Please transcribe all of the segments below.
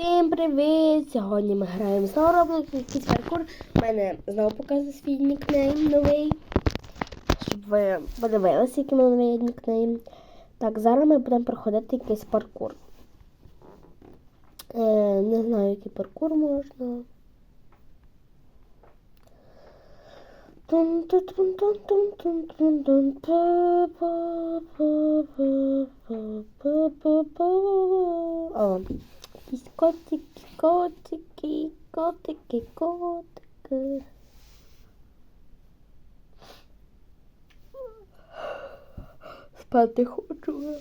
Всім привіт! Сьогодні ми граємо знову Roblox якийсь паркур. У мене знову показує свій нікнейм новий. Щоб ви подивилися, який мене новий нікнейм. Так, зараз ми будемо проходити якийсь паркур. Е, не знаю, який паркур можна. О, якісь котики, котики, котики, котики. Спати хочу.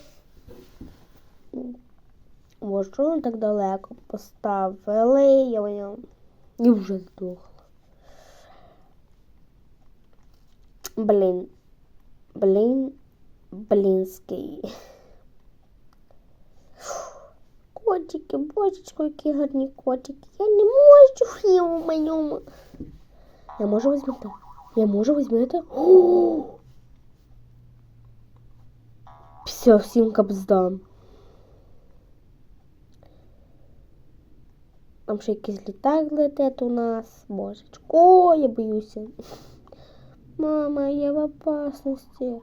О, що вони так далеко поставили? Я і вже здохла. Блін. Блін. Блінський. Котики, божечко, які гарні котики. Я не можу хлібу моєму. Я можу візьмати? Я можу візьмати? О! Все, всім капздам. Там ще якийсь літак летить у нас. Божечко, я боюся. Мама, я в опасности.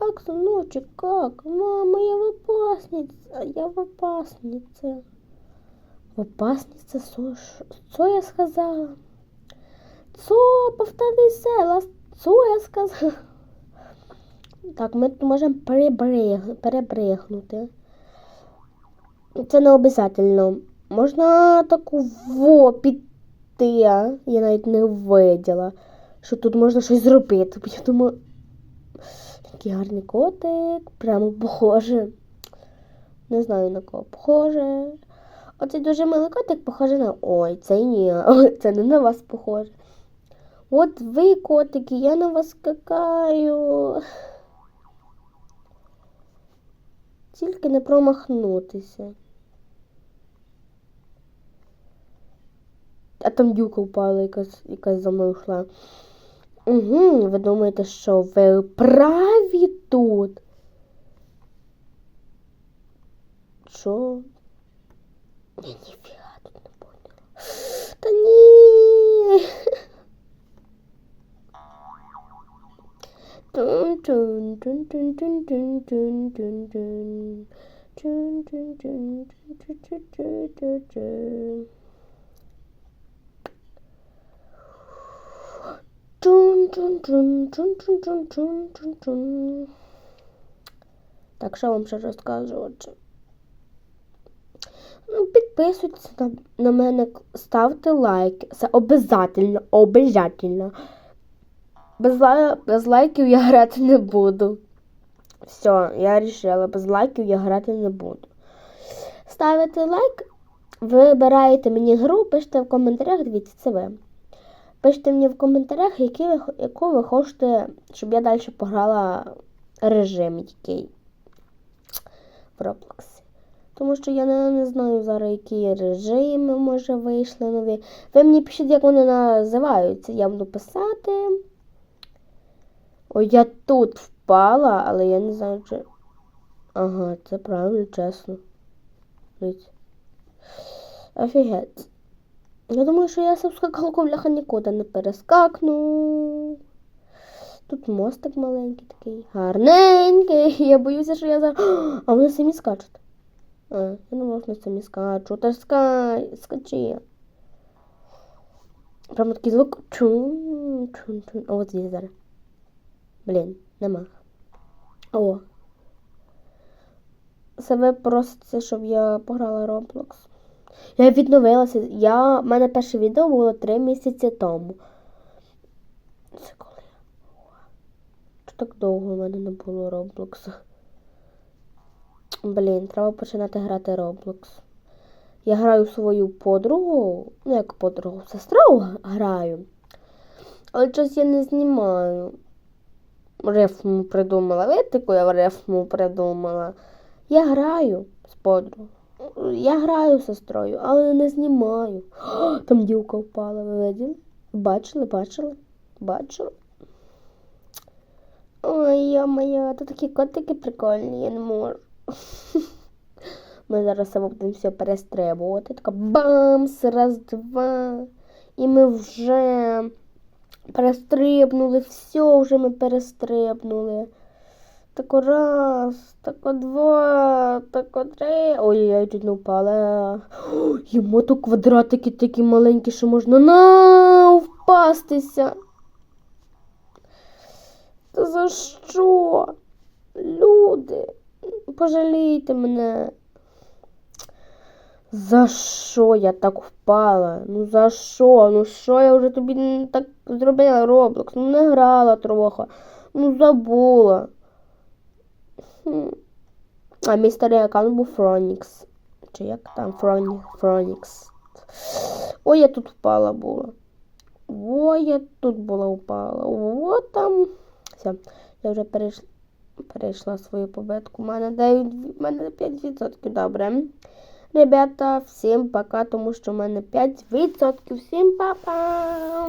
Как, сыночек, как? Мама, я в опаснице. Я в опаснице. В опаснице? Що я сказала? Що? Повтори села. Що я сказала? Так, ми тут можемо перебрег... перебрехнути. Це не обов'язково. Можна таку во піти. Я навіть не виділа що тут можна щось зробити. Я думаю, такий гарний котик, прямо похоже. Не знаю на кого похоже. Оцей дуже милий котик похоже на. Ой, це ні, це не на вас похоже. От ви, котики, я на вас скакаю. Тільки не промахнутися. А там дюка впала, якась, якась за мною йшла. Угу, ви думаєте, що ви праві тут? Що? Ні, ніфіга тут не поняла. Та ні. Тун Чун-чун-чун-чун-чун-чун-чун-чун. Так, що вам ще розказувати? Ну, підписуйтесь на, на мене, ставте лайки. Це обов'язательно, обов'язательно. Без, без лайків я грати не буду. Все, я вирішила, без лайків я грати не буду. Ставите лайк, вибираєте мені гру, пишете в коментарях, дивіться, це ви. Пишіть мені в коментарях, які ви, яку ви хочете, щоб я далі пограла режим який в Роблоксі. Тому що я не, не знаю зараз, які режими, може, вийшли нові. Ви мені пишіть, як вони називаються. Я буду писати. Ой, я тут впала, але я не знаю, чи. Ага, це правильно, чесно. Офігеть. Я думаю, що я скакалку бляха нікуди не перескакну. Тут мостик маленький такий, гарненький. Я боюся, що я зараз... А вони самі скачуть. А, я не можна самі скачу. Та скай, скачи. Прямо такий звук. Чун, чун, чун. О, от здесь зараз. Блін, нема. О. Себе проситься, щоб я пограла Roblox. Я відновилася. Я... У мене перше відео було три місяці тому. Це коли? Що так довго в мене не було Роблокса? Блін, треба починати грати Roblox. Я граю свою подругу, ну як подругу, сестру граю. Але щось я не знімаю. Рифму придумала. Видите, яку я рифму придумала? Я граю з подругою. Я граю з сестрою, але не знімаю. Там дівка впала, ви виділи? Бачили, бачили? Бачили? Ой, я моя, тут такі котики прикольні, я не можу. Ми зараз це будемо все перестрибувати. Така бамс, раз, два. І ми вже перестрибнули, все вже ми перестрибнули. Тако раз, тако два, тако три. Ой, я чуть не впала. Йому тут квадратики такі маленькі, що можна на впастися. Та за що? Люди, пожалійте мене. За що я так впала? Ну за що? Ну що я вже тобі так зробила Роблокс? Ну не грала трохи. Ну забула. А мій старий аккаунт був Фронікс. Чи як там Фроні... Фронікс. Ой, я тут впала була. Ой, я тут була впала. О, там. Все, я вже перейшла, перейшла свою победку. У мене 9, в мене 5%. Добре. Ребята, всім пока, тому що в мене 5%. Всім па-па!